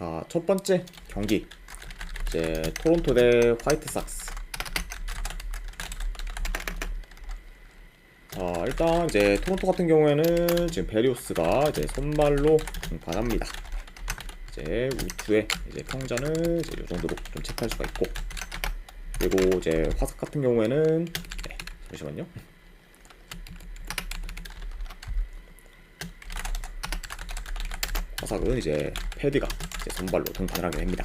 자, 첫 번째 경기. 이제 토론토 대 화이트삭스. 자, 일단 이제 토론토 같은 경우에는 지금 베리오스가 이제 선발로 등판합니다. 이제 우투의 이제 평자는 이제 이 정도로 좀 체크할 수가 있고, 그리고 이제 화삭 같은 경우에는 네, 잠시만요. 화삭은 이제 패드가 선발로 등판을 하게 됩니다.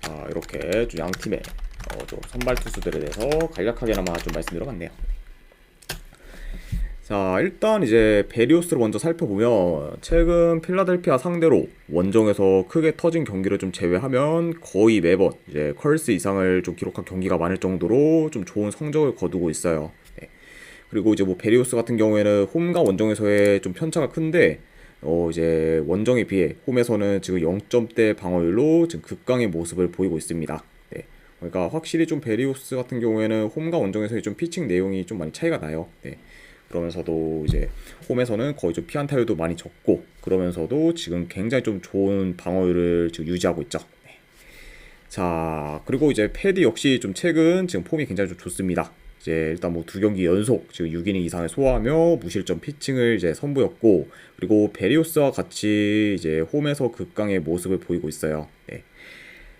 자 이렇게 좀양 팀의 어, 좀 선발 투수들에 대해서 간략하게나마 좀 말씀드려봤네요. 자 일단 이제 베리오스를 먼저 살펴보면 최근 필라델피아 상대로 원정에서 크게 터진 경기를 좀 제외하면 거의 매번 이제 컬스 이상을 좀 기록한 경기가 많을 정도로 좀 좋은 성적을 거두고 있어요. 네. 그리고 이제 뭐 베리오스 같은 경우에는 홈과 원정에서의 좀 편차가 큰데 어 이제 원정에 비해 홈에서는 지금 0점대 방어율로 지금 극강의 모습을 보이고 있습니다. 네. 그러니까 확실히 좀 베리오스 같은 경우에는 홈과 원정에서의 좀 피칭 내용이 좀 많이 차이가 나요. 네. 그러면서도 이제 홈에서는 거의 좀 피안타율도 많이 적고 그러면서도 지금 굉장히 좀 좋은 방어율을 지금 유지하고 있죠. 네. 자 그리고 이제 패디 역시 좀 최근 지금 폼이 굉장히 좀 좋습니다. 이제 일단 뭐 두 경기 연속 지금 6이닝 이상을 소화하며 무실점 피칭을 이제 선보였고 그리고 베리오스와 같이 이제 홈에서 극강의 모습을 보이고 있어요. 네.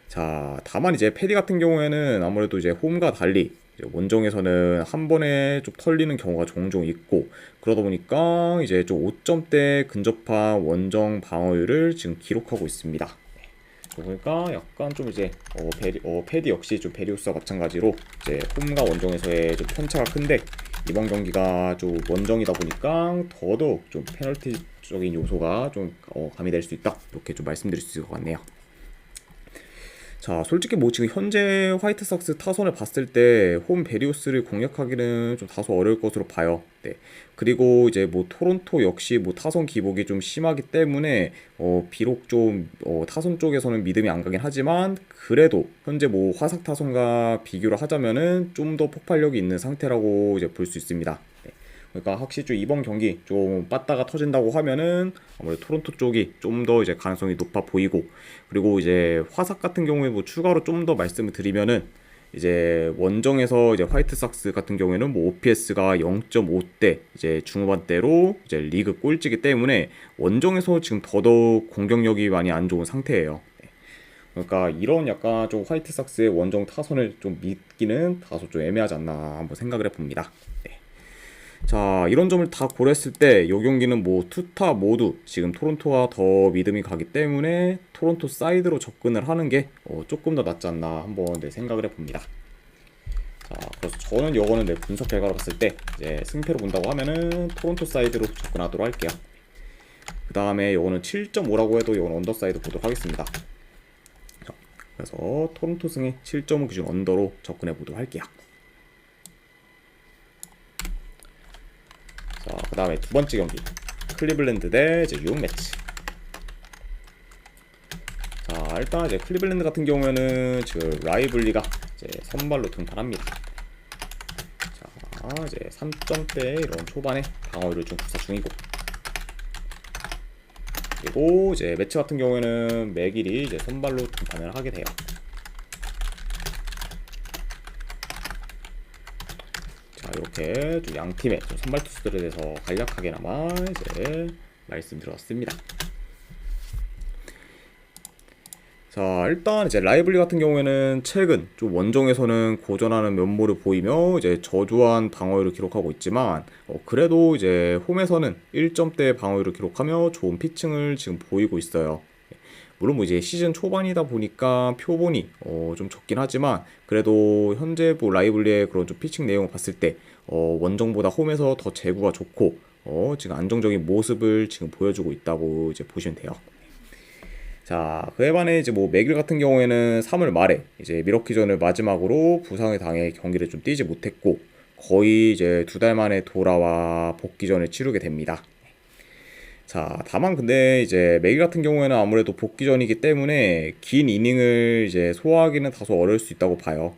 자 다만 이제 패디 같은 경우에는 아무래도 이제 홈과 달리 원정에서는 한 번에 좀 털리는 경우가 종종 있고 그러다 보니까 이제 좀 5점대 근접한 원정 방어율을 지금 기록하고 있습니다. 그러니까 약간 좀 이제 어, 베리, 어, 패디 역시 좀 베리우스와 마찬가지로 이제 홈과 원정에서의 좀 편차가 큰데 이번 경기가 좀 원정이다 보니까 더더욱 좀 페널티적인 요소가 좀 어, 가미될 수 있다 이렇게 좀 말씀드릴 수 있을 것 같네요. 자, 솔직히 뭐 지금 현재 화이트삭스 타선을 봤을 때 홈 베리우스를 공략하기는 좀 다소 어려울 것으로 봐요. 네. 그리고 이제 뭐 토론토 역시 뭐 타선 기복이 좀 심하기 때문에 어 비록 좀 어 타선 쪽에서는 믿음이 안 가긴 하지만 그래도 현재 뭐 화삭 타선과 비교를 하자면은 좀 더 폭발력이 있는 상태라고 이제 볼 수 있습니다. 네. 그러니까 확실히 좀 이번 경기 좀 빠따가 터진다고 하면은 아무래도 토론토 쪽이 좀 더 이제 가능성이 높아 보이고 그리고 이제 화삭 같은 경우에 뭐 추가로 좀 더 말씀을 드리면은 이제 원정에서 이제 화이트삭스 같은 경우에는 뭐 OPS가 0.5대 이제 중후반대로 이제 리그 꼴찌기 때문에 원정에서 지금 더더욱 공격력이 많이 안 좋은 상태예요. 네. 그러니까 이런 약간 좀 화이트삭스의 원정 타선을 좀 믿기는 다소 좀 애매하지 않나 한번 생각을 해봅니다. 네. 자 이런 점을 다 고려했을 때 이 경기는 뭐 투타 모두 지금 토론토가 더 믿음이 가기 때문에 토론토 사이드로 접근을 하는 게 어, 조금 더 낫지 않나 한번 네, 생각을 해봅니다. 자 그래서 저는 요거는 내 분석 결과로 봤을 때 이제 승패로 본다고 하면은 토론토 사이드로 접근하도록 할게요. 그 다음에 요거는 7.5라고 해도 요건 언더 사이드 보도록 하겠습니다. 자, 그래서 토론토 승의 7.5 기준 언더로 접근해 보도록 할게요. 자, 그 다음에 두 번째 경기. 클리블랜드 대 이제 뉴욕 매치. 자, 일단 이제 클리블랜드 같은 경우에는 지금 라이블리가 이제 선발로 등판합니다. 자, 이제 3점대 이런 초반에 방어율을 좀 구사 중이고. 그리고 이제 매치 같은 경우에는 맥일이 이제 선발로 등판을 하게 돼요. 자 좀양 팀의 좀 선발 투수들에 대해서 간략하게나마 이제 말씀드렸습니다. 자 일단 이제 라이블리 같은 경우에는 최근 좀 원정에서는 고전하는 면모를 보이며 이제 저조한 방어율을 기록하고 있지만 어, 그래도 이제 홈에서는 1점대 방어율을 기록하며 좋은 피칭을 지금 보이고 있어요. 물론 뭐 이제 시즌 초반이다 보니까 표본이 어 좀 적긴 하지만 그래도 현재 뭐 라이블리의 그런 좀 피칭 내용을 봤을 때 어 원정보다 홈에서 더 제구가 좋고 어 지금 안정적인 모습을 지금 보여주고 있다고 이제 보시면 돼요. 자, 그에 반해 이제 뭐 맥일 같은 경우에는 3월 말에 이제 미러키전을 마지막으로 부상을 당해 경기를 좀 뛰지 못했고 거의 이제 두 달 만에 돌아와 복귀전을 치르게 됩니다. 자, 다만 근데 이제 맥일 같은 경우에는 아무래도 복귀전이기 때문에 긴 이닝을 이제 소화하기는 다소 어려울 수 있다고 봐요.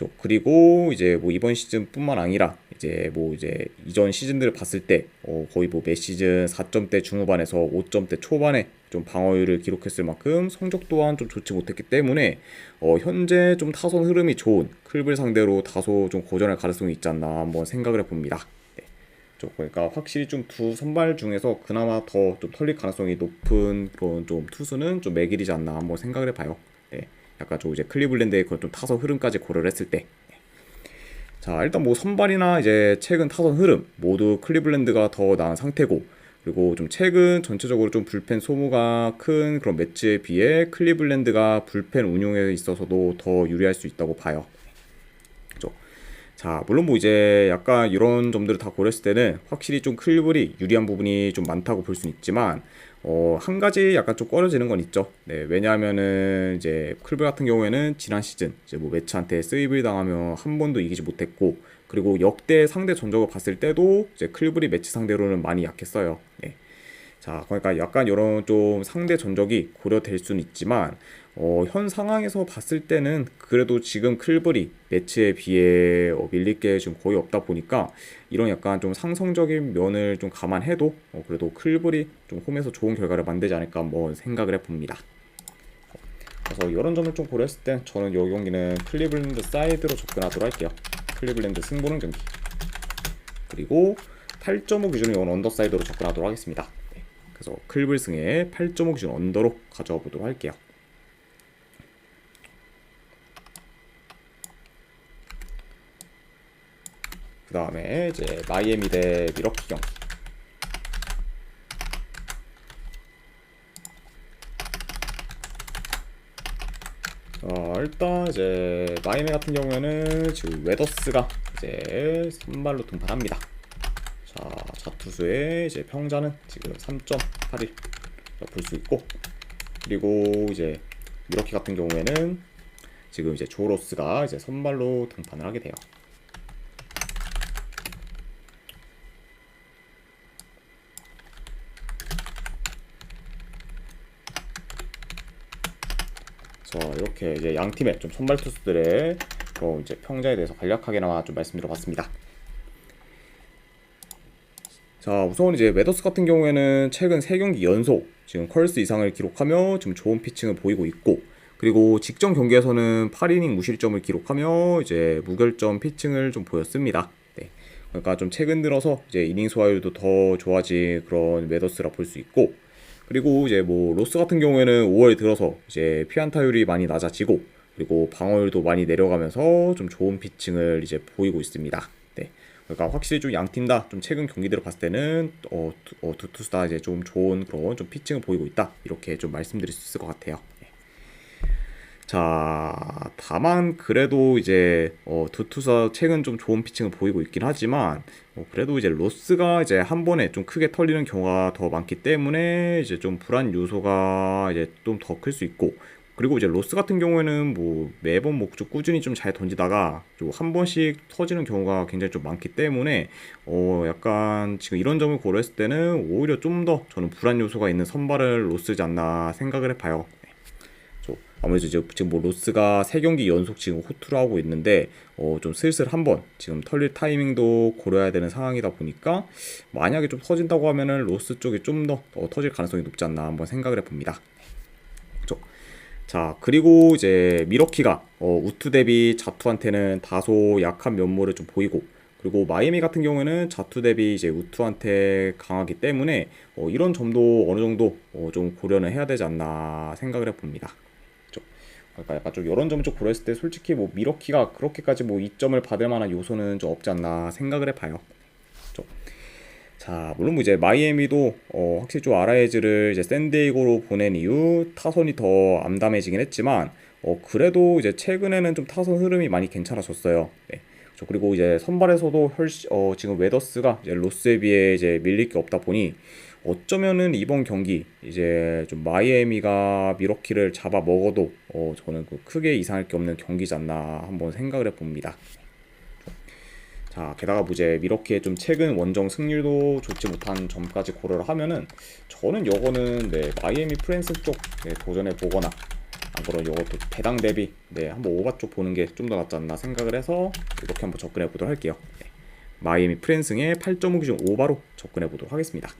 네. 쪽 그리고 이제 뭐 이번 시즌뿐만 아니라 이제 뭐 이제 이전 시즌들을 봤을 때 어 거의 뭐 매 시즌 4점대 중후반에서 5점대 초반에 좀 방어율을 기록했을 만큼 성적 또한 좀 좋지 못했기 때문에 어 현재 좀 타선 흐름이 좋은 클블 상대로 다소 좀 고전할 가능성이 있지 않나 한번 생각을 해봅니다. 네. 좀 그러니까 확실히 좀 두 선발 중에서 그나마 더 좀 털릴 가능성이 높은 그런 좀 투수는 좀 맥일이지 않나 한번 생각을 해봐요. 네. 약간 좀 이제 클리블랜드의 그런 좀 타선 흐름까지 고려를 했을 때. 네. 자 일단 뭐 선발이나 이제 최근 타선 흐름 모두 클리블랜드가 더 나은 상태고 그리고 좀 최근 전체적으로 좀 불펜 소모가 큰 그런 매치에 비해 클리블랜드가 불펜 운용에 있어서도 더 유리할 수 있다고 봐요. 자, 물론 뭐 이제 약간 이런 점들을 다 고렸을 때는 확실히 좀 클리블이 유리한 부분이 좀 많다고 볼 수는 있지만 어, 한 가지 약간 좀 꺼려지는 건 있죠. 네, 왜냐하면은 이제 클블 같은 경우에는 지난 시즌 이제 뭐 매치한테 세이브를 당하며 한 번도 이기지 못했고 그리고 역대 상대 전적을 봤을 때도 이제 클블이 매치 상대로는 많이 약했어요. 네. 자, 그러니까 약간 이런 좀 상대 전적이 고려될 수는 있지만 어, 현 상황에서 봤을 때는 그래도 지금 클블이 매치에 비해 어, 밀릴 게 지금 거의 없다 보니까 이런 약간 좀 상성적인 면을 좀 감안해도 어, 그래도 클블이 좀 홈에서 좋은 결과를 만들지 않을까 한번 생각을 해봅니다. 그래서 이런 점을 좀 고려했을 때 저는 이 경기는 클리블랜드 사이드로 접근하도록 할게요. 클리블랜드 승부는 경기. 그리고 8.5 기준으로 이건 언더사이드로 접근하도록 하겠습니다. 네. 그래서 클블승의 8.5 기준 언더로 가져와 보도록 할게요. 그 다음에 이제 마이애미 대 미러키 경기. 어, 일단 이제 마이애미 같은 경우에는 지금 웨더스가 이제 선발로 등판합니다. 자, 자투수의 이제 평자는 지금 3.81 볼 수 있고 그리고 이제 미러키 같은 경우에는 지금 이제 조로스가 이제 선발로 등판을 하게 돼요. 그래서 이렇게 이제 양 팀의 좀 선발 투수들의 그런 이제 평자에 대해서 간략하게나마 좀 말씀드려봤습니다. 자 우선 이제 웨더스 같은 경우에는 최근 3경기 연속 지금 컬스 이상을 기록하며 지금 좋은 피칭을 보이고 있고 그리고 직전 경기에서는 8이닝 무실점을 기록하며 이제 무결점 피칭을 좀 보였습니다. 네. 그러니까 좀 최근 들어서 이제 이닝 소화율도 더 좋아진 그런 웨더스라 볼 수 있고 그리고 이제 뭐 로스 같은 경우에는 5월 들어서 이제 피안타율이 많이 낮아지고 그리고 방어율도 많이 내려가면서 좀 좋은 피칭을 이제 보이고 있습니다. 네. 그러니까 확실히 좀 양팀 다 좀 최근 경기들을 봤을 때는 어, 두, 어, 두 투수 다 이제 좀 좋은 그런 좀 피칭을 보이고 있다 이렇게 좀 말씀드릴 수 있을 것 같아요. 네. 자, 다만 그래도 이제 어, 두 투수 최근 좀 좋은 피칭을 보이고 있긴 하지만 어, 그래도 이제 로스가 이제 한 번에 좀 크게 털리는 경우가 더 많기 때문에 이제 좀 불안 요소가 이제 좀 더 클 수 있고 그리고 이제 로스 같은 경우에는 뭐 매번 뭐좀 꾸준히 좀 잘 던지다가 좀 한 번씩 터지는 경우가 굉장히 좀 많기 때문에 어 약간 지금 이런 점을 고려했을 때는 오히려 좀 더 저는 불안 요소가 있는 선발을 로스지 않나 생각을 해봐요. 아무래도 이제 지금 뭐 로스가 세 경기 연속 지금 호투를 하고 있는데 어 좀 슬슬 한번 지금 털릴 타이밍도 고려해야 되는 상황이다 보니까 만약에 좀 터진다고 하면은 로스 쪽이 좀더 어, 터질 가능성이 높지 않나 한번 생각을 해봅니다. 자 그리고 이제 미러키가 어, 우투 대비 자투한테는 다소 약한 면모를 좀 보이고 그리고 마이애미 같은 경우에는 자투 대비 이제 우투한테 강하기 때문에 어, 이런 점도 어느 정도 어, 좀 고려는 해야 되지 않나 생각을 해봅니다. 그러니까 약간 좀 이런 점을 좀 고려했을 때 솔직히 뭐 미러키가 그렇게까지 뭐 이점을 받을 만한 요소는 좀 없지 않나 생각을 해봐요. 자 물론 뭐 이제 마이애미도 어, 확실히 좀 아라에즈를 이제 샌디에이고로 보낸 이후 타선이 더 암담해지긴 했지만 어, 그래도 이제 최근에는 좀 타선 흐름이 많이 괜찮아졌어요. 네. 그렇죠? 그리고 이제 선발에서도 훨씬 어, 지금 웨더스가 이제 로스에 비해 이제 밀릴 게 없다 보니 어쩌면은 이번 경기 이제 좀 마이애미가 미러키를 잡아 먹어도 어 저는 그 크게 이상할 게 없는 경기지 않나 한번 생각을 해봅니다. 자 게다가 뭐 이제 미러키의 좀 최근 원정 승률도 좋지 못한 점까지 고려를 하면은 저는 요거는 네 마이애미 프랜스 쪽 네, 도전해 보거나 참고로 이것도 배당 대비 네 한번 오바 쪽 보는 게 좀 더 낫지 않나 생각을 해서 이렇게 한번 접근해 보도록 할게요. 네. 마이애미 프랜승의 8.5 기준 오바로 접근해 보도록 하겠습니다.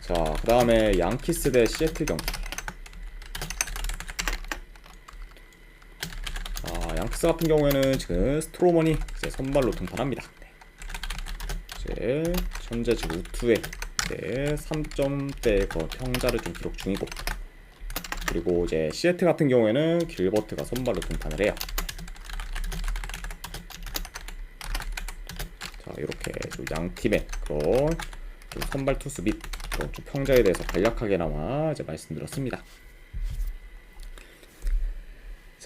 자, 그 다음에 양키스 대 시애틀 경기. 자, 양키스 같은 경우에는 지금 스트로먼이 이제 선발로 등판합니다. 네. 이제 현재 우투에 네, 3점대 거 평자를 좀 기록 중이고 그리고 이제 시애틀 같은 경우에는 길버트가 선발로 등판을 해요. 자, 이렇게 좀양 팀의 그런 좀 선발 투수 및 평자에 대해서 간략하게나마 이제 말씀드렸습니다.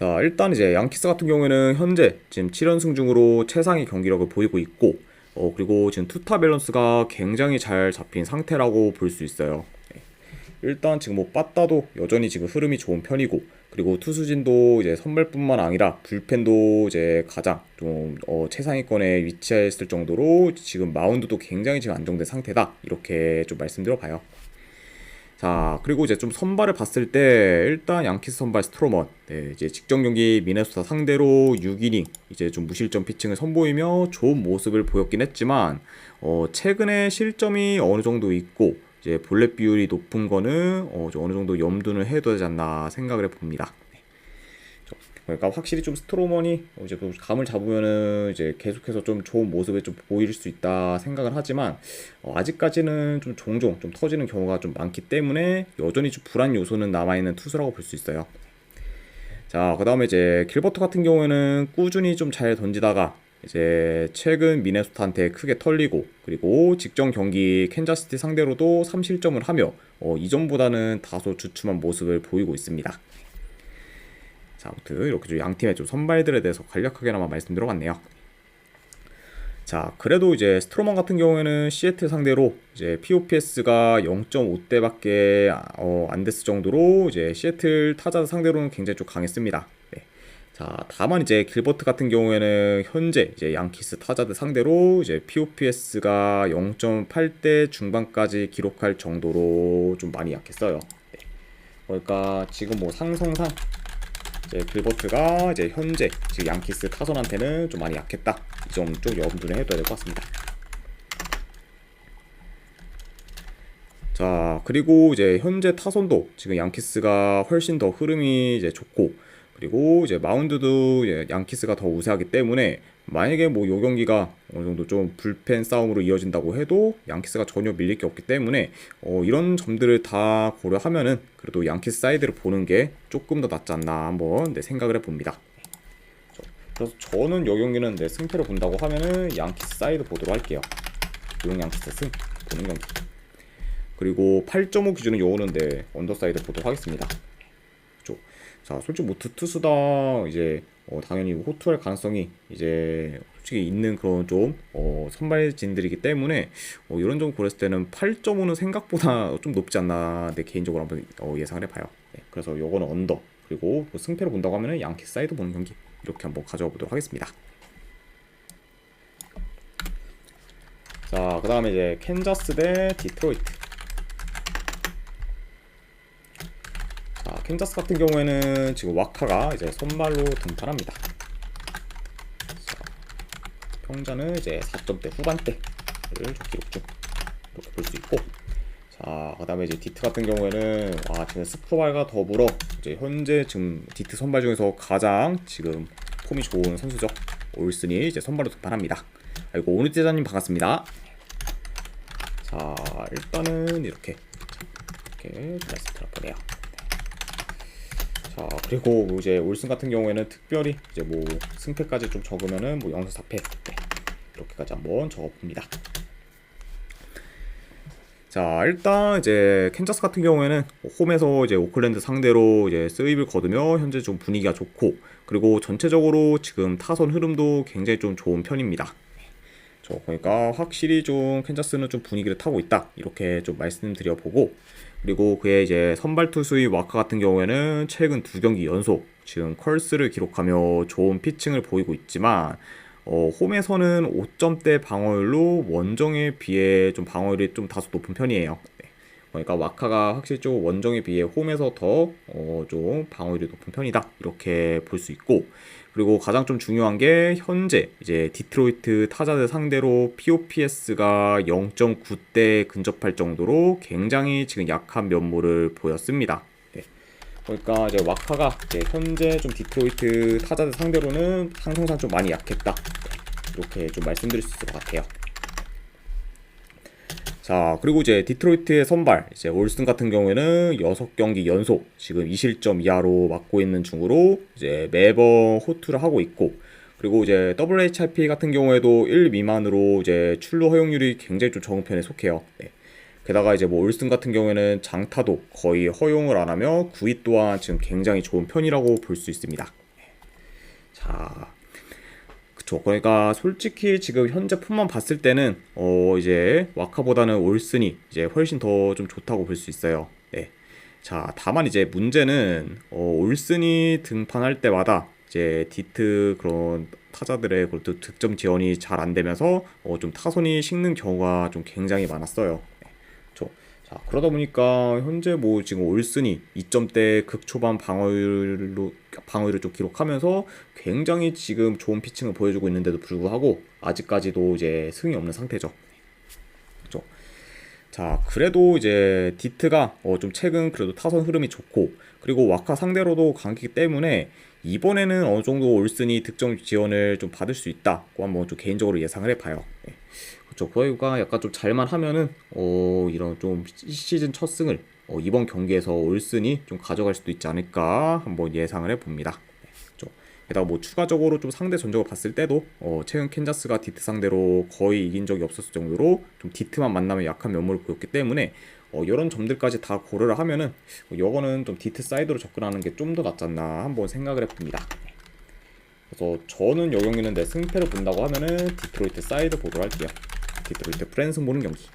자, 일단 이제 양키스 같은 경우에는 현재 지금 7연승 중으로 최상의 경기력을 보이고 있고, 어, 그리고 지금 투타 밸런스가 굉장히 잘 잡힌 상태라고 볼 수 있어요. 네. 일단 지금 뭐 빠따도 여전히 지금 흐름이 좋은 편이고, 그리고 투수진도 이제 선발뿐만 아니라 불펜도 이제 가장 좀 어, 최상위권에 위치했을 정도로 지금 마운드도 굉장히 지금 안정된 상태다. 이렇게 좀 말씀드려 봐요. 자, 그리고 이제 좀 선발을 봤을 때 일단 양키스 선발 스트로먼, 네, 이제 직전 경기 미네소타 상대로 6이닝 이제 좀 무실점 피칭을 선보이며 좋은 모습을 보였긴 했지만 어, 최근에 실점이 어느 정도 있고 이제 볼넷 비율이 높은 거는 어, 좀 어느 정도 염두는 해둬야 되지 않나 생각을 해봅니다. 그러니까 확실히 좀 스트로먼이 어, 이제 좀 감을 잡으면은 이제 계속해서 좀 좋은 모습을 좀 보일 수 있다 생각을 하지만 어, 아직까지는 좀 종종 좀 터지는 경우가 좀 많기 때문에 여전히 좀 불안 요소는 남아 있는 투수라고 볼 수 있어요. 자, 그다음에 이제 길버트 같은 경우에는 꾸준히 좀 잘 던지다가 이제 최근 미네소타한테 크게 털리고 그리고 직전 경기 캔자스티 상대로도 3실점을 하며 어, 이전보다는 다소 주춤한 모습을 보이고 있습니다. 자, 아무튼 이렇게 좀 양 팀의 좀 선발들에 대해서 간략하게나마 말씀드려봤네요. 자, 그래도 이제 스트로먼 같은 경우에는 시애틀 상대로 이제 POPS가 0.5대밖에 어, 안 됐을 정도로 이제 시애틀 타자 상대로는 굉장히 좀 강했습니다. 네. 자, 다만 이제 길버트 같은 경우에는 현재 이제 양키스 타자들 상대로 이제 POPS가 0.8대 중반까지 기록할 정도로 좀 많이 약했어요. 네. 그러니까 지금 뭐 상성상 이제 길버트가 이제 현재 지금 양키스 타선한테는 좀 많이 약했다. 이 점 좀 염두를 해둬야 될 것 같습니다. 자, 그리고 이제 현재 타선도 지금 양키스가 훨씬 더 흐름이 이제 좋고, 그리고 이제 마운드도 이제 양키스가 더 우세하기 때문에 만약에 뭐 요 경기가 어느 정도 좀 불펜 싸움으로 이어진다고 해도 양키스가 전혀 밀릴 게 없기 때문에 어, 이런 점들을 다 고려하면은 그래도 양키스 사이드를 보는 게 조금 더 낫지 않나 한번 네, 생각을 해봅니다. 그래서 저는 요 경기는 내 승패를 본다고 하면은 양키스 사이드 보도록 할게요. 용 양키스 승 보는 경기. 그리고 8.5 기준은 요거는데 언더사이드 보도록 하겠습니다. 그죠? 자, 솔직히 뭐 두 투수다 이제 어, 당연히 호투할 가능성이 이제 솔직히 있는 그런 좀 어, 선발진들이기 때문에 어, 이런 점 고렸을 때는 8.5는 생각보다 좀 높지 않나 내 개인적으로 한번 어, 예상을 해봐요. 네, 그래서 요거는 언더 그리고 뭐 승패를 본다고 하면은 양키 사이드 보는 경기 이렇게 한번 가져와 보도록 하겠습니다. 자, 그 다음에 이제 캔자스 대 디트로이트. 자, 캔자스 같은 경우에는 지금 와카가 이제 선발로 등판합니다. 자, 평자는 이제 4점대 후반대를 좀 기록 중 이렇게 볼 수 있고, 자, 그다음에 이제 디트 같은 경우에는 와 지금 스프발과 더불어 이제 현재 지금 디트 선발 중에서 가장 지금 폼이 좋은 선수죠. 올슨이 이제 선발로 등판합니다. 아이고 오늘 대자님 반갑습니다. 자, 일단은 이렇게 이렇게 말씀 드려보네요. 자, 그리고 이제 올슨 같은 경우에는 특별히 이제 뭐 승패까지 좀 적으면은 뭐 0서 4패 네, 이렇게까지 한번 적어봅니다. 자, 일단 이제 캔자스 같은 경우에는 홈에서 이제 오클랜드 상대로 이제 스윕을 거두며 현재 좀 분위기가 좋고 그리고 전체적으로 지금 타선 흐름도 굉장히 좀 좋은 편입니다. 저 그러니까 확실히 좀 캔자스는 좀 분위기를 타고 있다 이렇게 좀 말씀드려 보고 그리고 그의 이제 선발 투수의 와카 같은 경우에는 최근 두 경기 연속 지금 컬스를 기록하며 좋은 피칭을 보이고 있지만 어, 홈에서는 5점대 방어율로 원정에 비해 좀 방어율이 좀 다소 높은 편이에요. 네. 그러니까 와카가 확실히 좀 원정에 비해 홈에서 더 어, 좀 방어율이 높은 편이다 이렇게 볼 수 있고 그리고 가장 좀 중요한 게 현재 이제 디트로이트 타자들 상대로 POPS가 0.9대 근접할 정도로 굉장히 지금 약한 면모를 보였습니다. 네. 그러니까 이제 와카가 이제 현재 좀 디트로이트 타자들 상대로는 상승상 좀 많이 약했다. 네. 이렇게 좀 말씀드릴 수 있을 것 같아요. 자, 그리고 이제 디트로이트의 선발, 이제 올스턴 같은 경우에는 6경기 연속 지금 2실점 이하로 맞고 있는 중으로 이제 매번 호투를 하고 있고, 그리고 이제 WHIP 같은 경우에도 1 미만으로 이제 출루 허용률이 굉장히 좀 적은 편에 속해요. 네. 게다가 이제 뭐 올스턴 같은 경우에는 장타도 거의 허용을 안 하며 구위 또한 지금 굉장히 좋은 편이라고 볼 수 있습니다. 네. 자, 그쵸. 그러니까 솔직히 지금 현재 폼만 봤을 때는 어 이제 와카보다는 올슨이 이제 훨씬 더 좀 좋다고 볼 수 있어요. 네. 자, 다만 이제 문제는 어 올슨이 등판할 때마다 이제 디트 그런 타자들의 그것도 득점 지원이 잘 안 되면서 어 좀 타선이 식는 경우가 좀 굉장히 많았어요. 자, 그러다 보니까 현재 뭐 지금 올슨이 2점대 극초반 방어율로 방어율을 좀 기록하면서 굉장히 지금 좋은 피칭을 보여주고 있는데도 불구하고 아직까지도 이제 승이 없는 상태죠. 그렇죠. 자, 그래도 이제 디트가 어 좀 최근 그래도 타선 흐름이 좋고 그리고 와카 상대로도 강하기 때문에 이번에는 어느 정도 올슨이 득점 지원을 좀 받을 수 있다고 한번 좀 개인적으로 예상을 해봐요. 네. 그렇죠. 거기가 약간 좀 잘만 하면은 어 이런 좀 시즌 첫 승을 어 이번 경기에서 올슨이 좀 가져갈 수도 있지 않을까 한번 예상을 해봅니다. 네. 그렇죠. 게다가 뭐 추가적으로 좀 상대 전적을 봤을 때도 어 최근 캔자스가 디트 상대로 거의 이긴 적이 없었을 정도로 좀 디트만 만나면 약한 면모를 보였기 때문에 어, 이런 점들까지 다 고려를 하면은 어, 이거는 좀 디트 사이드로 접근하는 게 좀 더 낫잖나 한번 생각을 해봅니다. 그래서 저는 요 경기는 내 승패를 본다고 하면은 디트로이트 사이드 보도록 할게요. 디트로이트 프랜스 보는 경기.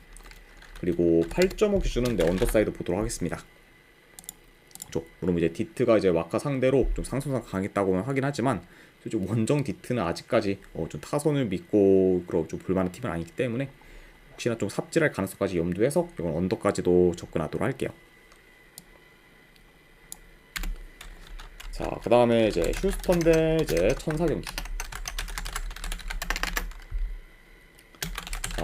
그리고 8.5 기준은 내 언더사이드 보도록 하겠습니다. 그렇죠. 물론 이제 디트가 이제 와카 상대로 좀 상승상 강했다고는 하긴 하지만 좀 원정 디트는 아직까지 어, 좀 타선을 믿고 그런 좀 불만한 팀은 아니기 때문에 혹시나 좀 삽질할 가능성까지 염두해서 이건 언더까지도 접근하도록 할게요. 자, 그 다음에 이제 휴스턴 대 이제 천사 경기.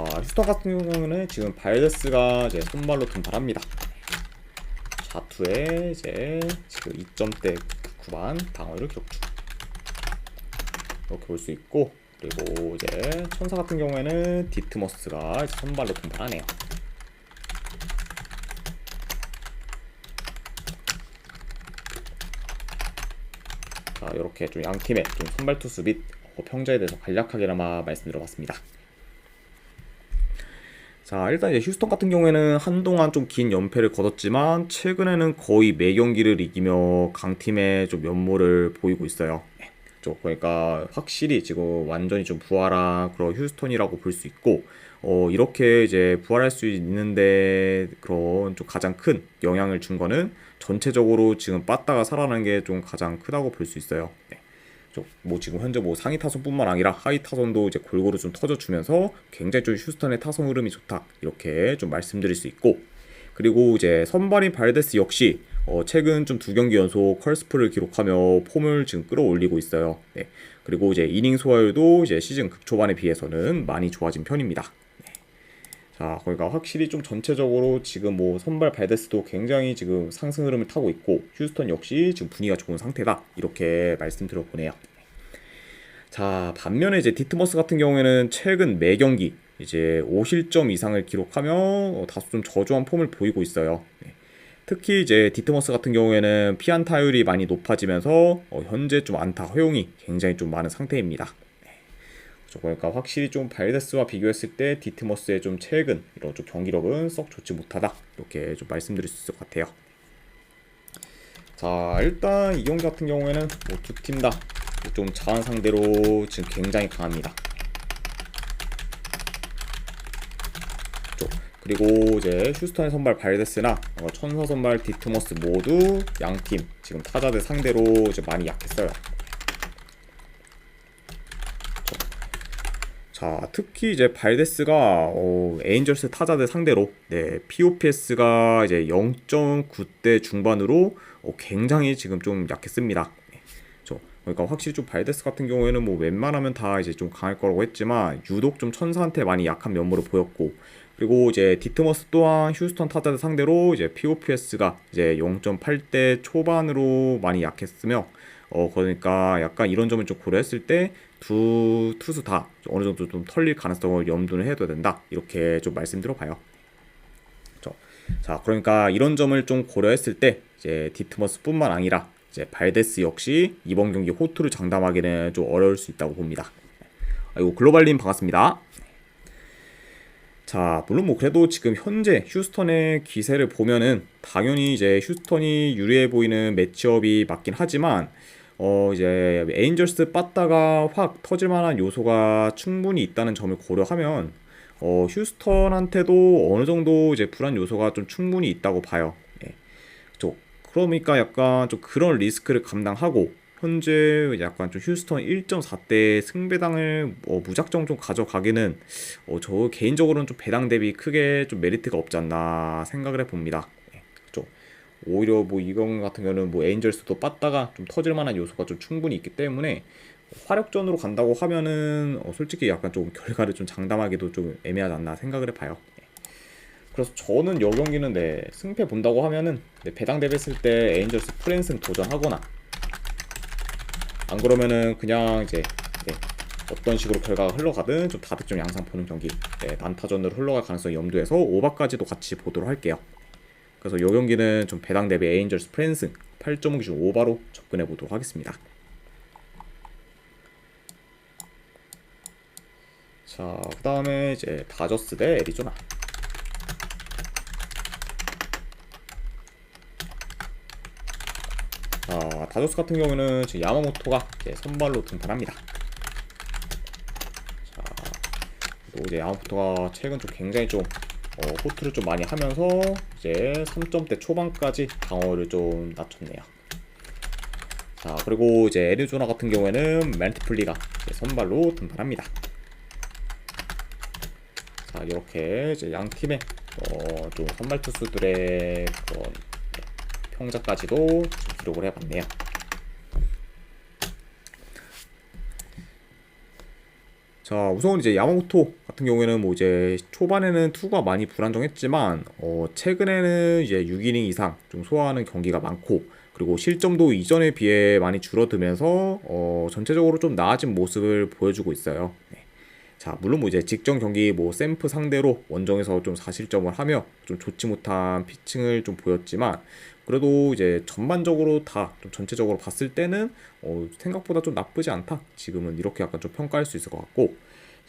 자, 휴스턴 같은 경우는 지금 바이더스가 이제 손발로 등판합니다. 자투에 이제 지금 2점대 후반 방어를 기록 중. 이렇게 볼 수 있고 그리고 이제 천사 같은 경우에는 디트머스가 이제 선발로 등판하네요. 자, 이렇게 좀 양 팀의 좀 선발 투수 및 어, 평자에 대해서 간략하게나마 말씀드려봤습니다. 자, 일단 이제 휴스턴 같은 경우에는 한동안 좀 긴 연패를 거뒀지만 최근에는 거의 매 경기를 이기며 강팀의 좀 면모를 보이고 있어요. 죠 그러니까 확실히 지금 완전히 좀 부활한 그런 휴스턴이라고 볼 수 있고 어 이렇게 이제 부활할 수 있는데 그런 좀 가장 큰 영향을 준 거는 전체적으로 지금 빠따가 살아나는 게좀 가장 크다고 볼 수 있어요. 네. 뭐 지금 현재 뭐 상위 타선뿐만 아니라 하위 타선도 이제 골고루 좀 터져주면서 굉장히 좀 휴스턴의 타선 흐름이 좋다 이렇게 좀 말씀드릴 수 있고 그리고 이제 선발인 발데스 역시 어, 최근 좀 두 경기 연속 컬스프를 기록하며 폼을 지금 끌어올리고 있어요. 네. 그리고 이제 이닝 소화율도 이제 시즌 극초반에 비해서는 많이 좋아진 편입니다. 네. 자, 그러니까 확실히 좀 전체적으로 지금 뭐 선발 발데스도 굉장히 지금 상승 흐름을 타고 있고 휴스턴 역시 지금 분위기가 좋은 상태다. 이렇게 말씀드려 보네요. 자, 반면에 이제 디트머스 같은 경우에는 최근 매 경기 이제 5실점 이상을 기록하며 어, 다소 좀 저조한 폼을 보이고 있어요. 네. 특히 이제 디트머스 같은 경우에는 피안타율이 많이 높아지면서 어, 현재 좀 안타 허용이 굉장히 좀 많은 상태입니다. 네. 그러니까 확실히 좀 발데스와 비교했을 때 디트머스의 좀 최근 이런 좀 경기력은 썩 좋지 못하다 이렇게 좀 말씀드릴 수 있을 것 같아요. 자 일단 이 경기 같은 경우에는 뭐 두 팀 다 좀 자한 상대로 지금 굉장히 강합니다. 그리고 이제 휴스턴의 선발 발데스나 어, 천사 선발 디트머스 모두 양팀 지금 타자들 상대로 이제 많이 약했어요. 자, 특히 이제 발데스가 어, 에인절스 타자들 상대로 네, POPS가 이제 0.9대 중반으로 어, 굉장히 지금 좀 약했습니다. 네, 저 그러니까 확실히 좀 발데스 같은 경우에는 뭐 웬만하면 다 이제 좀 강할 거라고 했지만 유독 좀 천사한테 많이 약한 면모를 보였고 그리고 이제 디트머스 또한 휴스턴 타자들 상대로 이제 POPS가 이제 0.8대 초반으로 많이 약했으며 어 그러니까 약간 이런 점을 좀 고려했을 때 두 투수 다 어느 정도 좀 털릴 가능성을 염두를 해둬야 된다 이렇게 좀 말씀드려 봐요. 저, 자 그러니까 이런 점을 좀 고려했을 때 이제 디트머스뿐만 아니라 이제 발데스 역시 이번 경기 호투를 장담하기는 좀 어려울 수 있다고 봅니다. 아이고 글로벌님 반갑습니다. 자, 물론 뭐 그래도 지금 현재 휴스턴의 기세를 보면은 당연히 이제 휴스턴이 유리해 보이는 매치업이 맞긴 하지만 어 이제 에인절스 빠따가 확 터질 만한 요소가 충분히 있다는 점을 고려하면 어 휴스턴한테도 어느 정도 이제 불안 요소가 좀 충분히 있다고 봐요. 예. 저 그러니까 약간 좀 그런 리스크를 감당하고 현재 약간 좀 휴스턴 1.4대 승배당을 뭐 무작정 좀 가져가기는 어, 저 개인적으로는 좀 배당 대비 크게 좀 메리트가 없지 않나 생각을 해봅니다. 오히려 뭐 이건 같은 경우는 뭐 에인절스도 빠따가 좀 터질 만한 요소가 좀 충분히 있기 때문에 화력전으로 간다고 하면은 어, 솔직히 약간 좀 결과를 좀 장담하기도 좀 애매하지 않나 생각을 해봐요. 예. 그래서 저는 요 경기는 네, 승패 본다고 하면은 네, 배당 대비 했을 때 에인절스 프랜승 도전하거나 안 그러면은 그냥 이제 네, 어떤 식으로 결과가 흘러가든 좀 다득점 양상 보는 경기 네, 난타전으로 흘러갈 가능성이 염두에서 오바까지도 같이 보도록 할게요. 그래서 이 경기는 좀 배당 대비 에인절스 프랜승 8.5 기준 오바로 접근해 보도록 하겠습니다. 자, 그 다음에 이제 다저스 대 애리조나. 자, 다저스 같은 경우는 지금 야마모토가 이제 선발로 등판합니다. 자, 또 이제 야마모토가 최근 좀 굉장히 좀 어, 호투를 좀 많이 하면서 이제 3점대 초반까지 방어를 좀 낮췄네요. 자, 그리고 이제 애리조나 같은 경우에는 멘트플리가 이제 선발로 등판합니다. 자, 이렇게 이제 양 팀의 어, 좀 선발 투수들의 그런 네, 평자까지도 좀 기록을 해봤네요. 자, 우선 이제 야마모토 같은 경우에는 뭐 이제 초반에는 투가 많이 불안정했지만 어, 최근에는 이제 6이닝 이상 좀 소화하는 경기가 많고 그리고 실점도 이전에 비해 많이 줄어들면서 어, 전체적으로 좀 나아진 모습을 보여주고 있어요. 네. 자, 물론 뭐 이제 직전 경기 뭐 샘프 상대로 원정에서 좀 4실점을 하며 좀 좋지 못한 피칭을 좀 보였지만 그래도 이제 전반적으로 다좀 전체적으로 봤을 때는 어, 생각보다 좀 나쁘지 않다. 지금은 이렇게 약간 좀 평가할 수 있을 것 같고.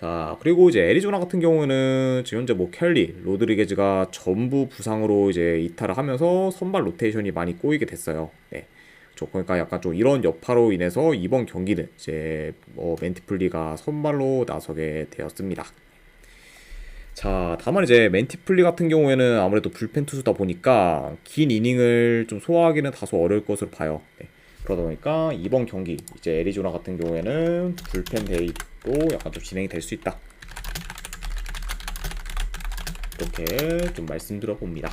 자, 그리고 이제 애리조나 같은 경우는 지금 현재 뭐 켈리, 로드리게즈가 전부 부상으로 이제 이탈을 하면서 선발 로테이션이 많이 꼬이게 됐어요. 네. 저 그러니까 약간 좀 이런 여파로 인해서 이번 경기는 이제 뭐 멘티플리가 선발로 나서게 되었습니다. 자, 다만 이제 멘티플리 같은 경우에는 아무래도 불펜 투수다 보니까 긴 이닝을 좀 소화하기는 다소 어려울 것으로 봐요. 네. 그러다 보니까 이번 경기 이제 애리조나 같은 경우에는 불펜 데이도 약간 좀 진행이 될 수 있다. 이렇게 좀 말씀드려 봅니다.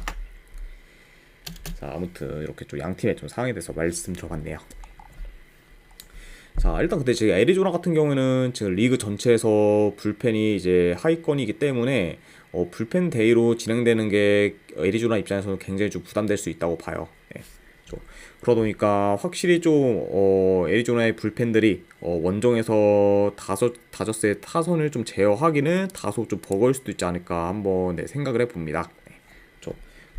자, 아무튼 이렇게 좀 양 팀의 좀 상황에 대해서 말씀드려 봤네요. 자, 일단 근데 지금 애리조나 같은 경우는 지금 리그 전체에서 불펜이 이제 하위권이기 때문에 어, 불펜 데이로 진행되는 게 애리조나 입장에서는 굉장히 좀 부담될 수 있다고 봐요. 네. 좀 그러다 보니까 확실히 좀 어, 애리조나의 불펜들이 어, 원정에서 다섯 다저스의 타선을 좀 제어하기는 다소 좀 버거울 수도 있지 않을까 한번 네, 생각을 해봅니다.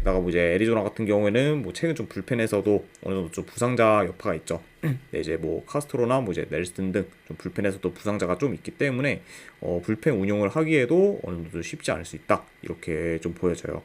게다가 뭐 이제 애리조나 같은 경우에는 뭐 최근 좀 불펜에서도 어느 정도 좀 부상자 여파가 있죠. 네, 이제 뭐 카스트로나 뭐 이제 넬슨 등 좀 불펜에서도 부상자가 좀 있기 때문에 어, 불펜 운용을 하기에도 어느 정도 쉽지 않을 수 있다 이렇게 좀 보여져요.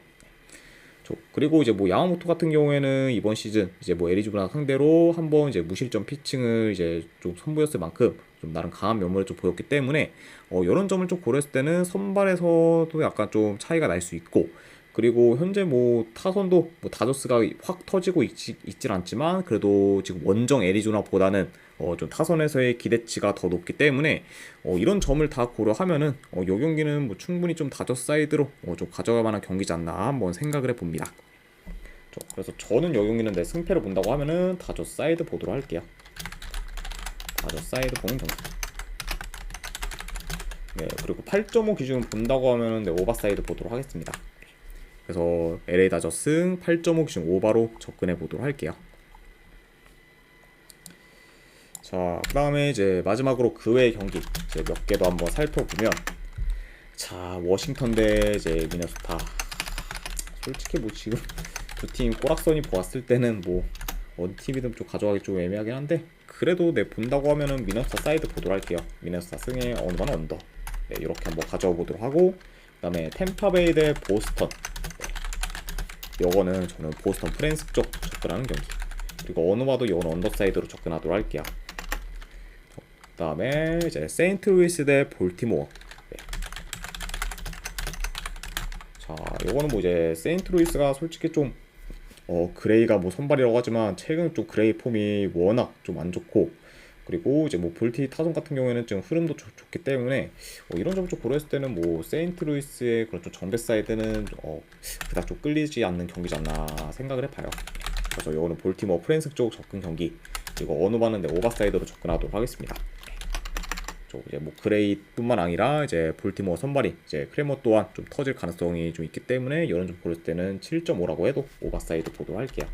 저- 그리고 이제 뭐 야마모토 같은 경우에는 이번 시즌 이제 뭐 에리조나 상대로 한번 이제 무실점 피칭을 이제 좀 선보였을 만큼 좀 나름 강한 면모를 좀 보였기 때문에 어, 이런 점을 좀 고려했을 때는 선발에서도 약간 좀 차이가 날 수 있고 그리고 현재 뭐 타선도 뭐 다저스가 확 터지고 있지, 있질 않지만 그래도 지금 원정 애리조나보다는 어, 좀 타선에서의 기대치가 더 높기 때문에 어, 이런 점을 다 고려하면은 어, 이 경기는 뭐 충분히 좀 다저스 사이드로 어, 좀 가져갈 만한 경기지 않나 한번 생각을 해봅니다. 저- 그래서 저는 이 경기는 내 승패를 본다고 하면은 다저스 사이드 보도록 할게요. 다저스 사이드 보는 경기. 네, 그리고 8.5 기준 본다고 하면은 네, 오버 사이드 보도록 하겠습니다. 그래서 LA 다저스 8.5 기준 오바로 접근해 보도록 할게요. 자, 그 다음에 이제 마지막으로 그 외의 경기 이제 몇 개도 한번 살펴보면 자, 워싱턴 대 이제 미네소타. 솔직히 뭐 지금 두 팀 꼬락선이 보았을 때는 뭐 어느 팀이든 좀 가져가기 좀 애매하긴 한데 그래도 내 본다고 하면은 미네소타 사이드 보도록 할게요. 미네소타 승에 어느 반 언더. 네, 이렇게 한번 가져와 보도록 하고 그 다음에 템파베이 대 보스턴. 네. 요거는 저는 보스턴 프랜스 쪽 접근하는 경기. 그리고 어느 봐도 이건 언더사이드로 접근하도록 할게요. 그 다음에 이제 세인트루이스 대 볼티모어. 네. 자, 요거는 뭐 이제 세인트루이스가 솔직히 좀 어, 그레이가 뭐 선발이라고 하지만 최근 좀 그레이 폼이 워낙 좀 안 좋고 그리고 이제 뭐 볼티 타선 같은 경우에는 좀 흐름도 좋, 좋기 때문에 어, 이런 점좀 고려했을 때는 뭐 세인트루이스의 그런 좀 정배 사이드는 어, 그닥 좀 끌리지 않는 않나 생각을 해봐요. 그래서 요거는 볼티모어 프랜스 쪽 접근 경기 그리고 어느 바는데 오버사이드로 접근하도록 하겠습니다. 저 이제 뭐 그레이뿐만 아니라 이제 볼티모어 선발이 이제 크레머 또한 좀 터질 가능성이 좀 있기 때문에 이런 좀 고를 때는 7.5라고 해도 오버사이드 보도록 할게요.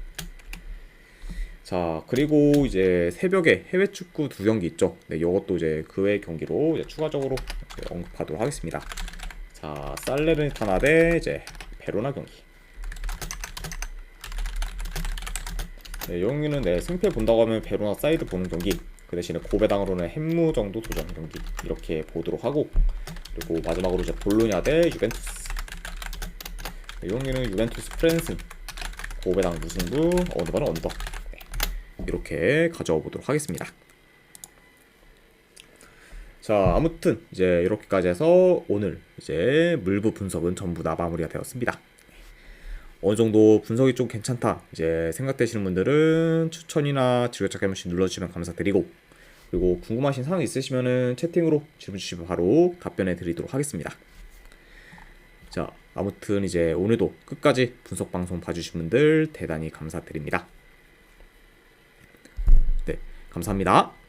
자 그리고 이제 새벽에 해외 축구 두 경기 있죠. 네, 이것도 이제 그외 경기로 이제 추가적으로 언급하도록 하겠습니다. 자 살레르타나 대 이제 베로나 경기. 네, 이 경기는 네, 승패 본다고 하면 베로나 사이드 보는 경기. 그 대신에 고배당으로는 햄무 정도 도전 경기 이렇게 보도록 하고 그리고 마지막으로 이제 볼로냐 대 유벤투스. 네, 이 경기는 유벤투스 프랜스 고배당 무승부 어느 바는 언더. 네, 이렇게 가져와 보도록 하겠습니다. 자, 아무튼 이제 이렇게까지 해서 오늘 이제 물부 분석은 전부 다 마무리가 되었습니다. 어느 정도 분석이 좀 괜찮다 이제 생각되시는 분들은 추천이나 즐겨 찾기 한 번씩 눌러주시면 감사드리고 그리고 궁금하신 사항 있으시면은 채팅으로 질문 주시면 바로 답변해 드리도록 하겠습니다. 자, 아무튼 이제 오늘도 끝까지 분석 방송 봐주신 분들 대단히 감사드립니다. 네, 감사합니다.